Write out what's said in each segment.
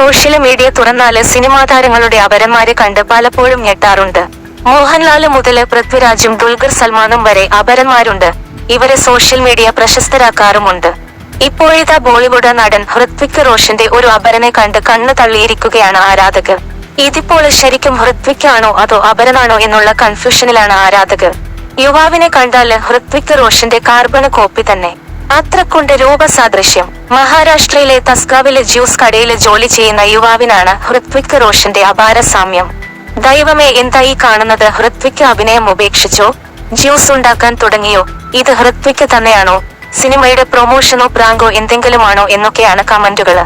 Social media തുറന്നാൽ cinema താരങ്ങളുടെ അപരന്മാരെ കണ്ട് പലപ്പോഴും ഞെട്ടാറുണ്ട്. മോഹൻലാൽ മുതൽ പൃഥ്വിരാജും ദുൽഖർ സൽമാനും വരെ അപരന്മാരുണ്ട്. ഇവരെ സോഷ്യൽ മീഡിയ പ്രശസ്തരാക്കാറുമുണ്ട്. ഇപ്പോഴത്തെ ബോളിവുഡ് നടൻ ഹൃത്വിക് റോഷന്റെ ഒരു അപരനെ കണ്ട് കണ്ണു തള്ളിയിരിക്കുകയാണ് ആരാധകർ. ഇതിപ്പോൾ ശരിക്കും ഹൃത്വിക് ആണോ അതോ അപരനാണോ എന്നുള്ള കൺഫ്യൂഷനിലാണ് ആരാധകർ. യുവാവിനെ കണ്ടാൽ ഹൃത്വിക് റോഷന്റെ കാർബണ് കോപ്പി തന്നെ. അത്രക്കുണ്ട് രൂപസാദൃശ്യം. മഹാരാഷ്ട്രയിലെ തസ്കാവിലെ ജ്യൂസ് കടയിലെ ജോലി ചെയ്യുന്ന യുവാവിനാണ് ഹൃത്വിക് റോഷന്റെ അപാര സാമ്യം. ദൈവമേ എന്താ ഈ കാണുന്നത്? ഹൃത്വിക് അഭിനയം ഉപേക്ഷിച്ചോ? ജ്യൂസ് ഉണ്ടാക്കാൻ തുടങ്ങിയോ? ഇത് ഹൃത്വിക് തന്നെയാണോ? സിനിമയുടെ പ്രൊമോഷനോ പ്രാങ്കോ എന്തെങ്കിലുമാണോ എന്നൊക്കെയാണ് കമന്റുകൾ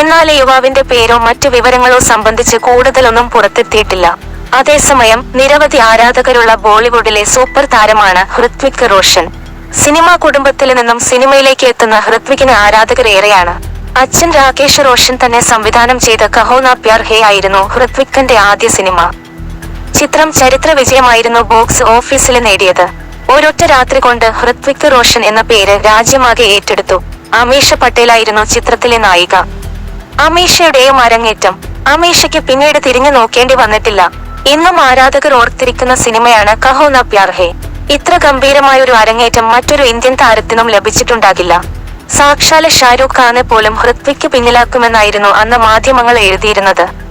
എന്നാൽ യുവാവിന്റെ പേരോ മറ്റു വിവരങ്ങളോ സംബന്ധിച്ച് കൂടുതലൊന്നും പുറത്തെത്തിയിട്ടില്ല. അതേസമയം നിരവധി ആരാധകരുള്ള ബോളിവുഡിലെ സൂപ്പർ താരമാണ് ഹൃത്വിക് റോഷൻ. സിനിമാ കുടുംബത്തിൽ നിന്നും സിനിമയിലേക്ക് എത്തുന്ന ഹൃത്വികിന് ആരാധകർ ഏറെയാണ്. അച്ഛൻ രാകേഷ് റോഷൻ തന്നെ സംവിധാനം ചെയ്ത കഹോന പ്യാർ ഹേ ആയിരുന്നു ഹൃത്വിക്കന്റെ ആദ്യ സിനിമ. ചിത്രം ചരിത്ര വിജയമായിരുന്നു ബോക്സ് ഓഫീസിൽ നേടിയത്. ഒരൊറ്റ രാത്രി കൊണ്ട് ഹൃത്വിക് റോഷൻ എന്ന പേര് രാജ്യമാകെ ഏറ്റെടുത്തു. അമീഷ പട്ടേലായിരുന്നു ചിത്രത്തിലെ നായിക. അമീഷയുടെയും അരങ്ങേറ്റം അമീഷയ്ക്ക് പിന്നീട് തിരിഞ്ഞു നോക്കേണ്ടി വന്നിട്ടില്ല. ഇന്നും ആരാധകർ ഓർത്തിരിക്കുന്ന സിനിമയാണ് കഹോ ന പ്യാർ ഹേ. ഇത്ര ഗംഭീരമായ ഒരു അരങ്ങേറ്റം മറ്റൊരു ഇന്ത്യൻ താരത്തിനും ലഭിച്ചിട്ടുണ്ടാകില്ല. സാക്ഷാൽ ഷാരൂഖ് ഖാനെ പോലും ഹൃത്വിക്ക് പിന്നിലാക്കുമെന്നായിരുന്നു അന്ന് മാധ്യമങ്ങൾ എഴുതിയിരുന്നത്.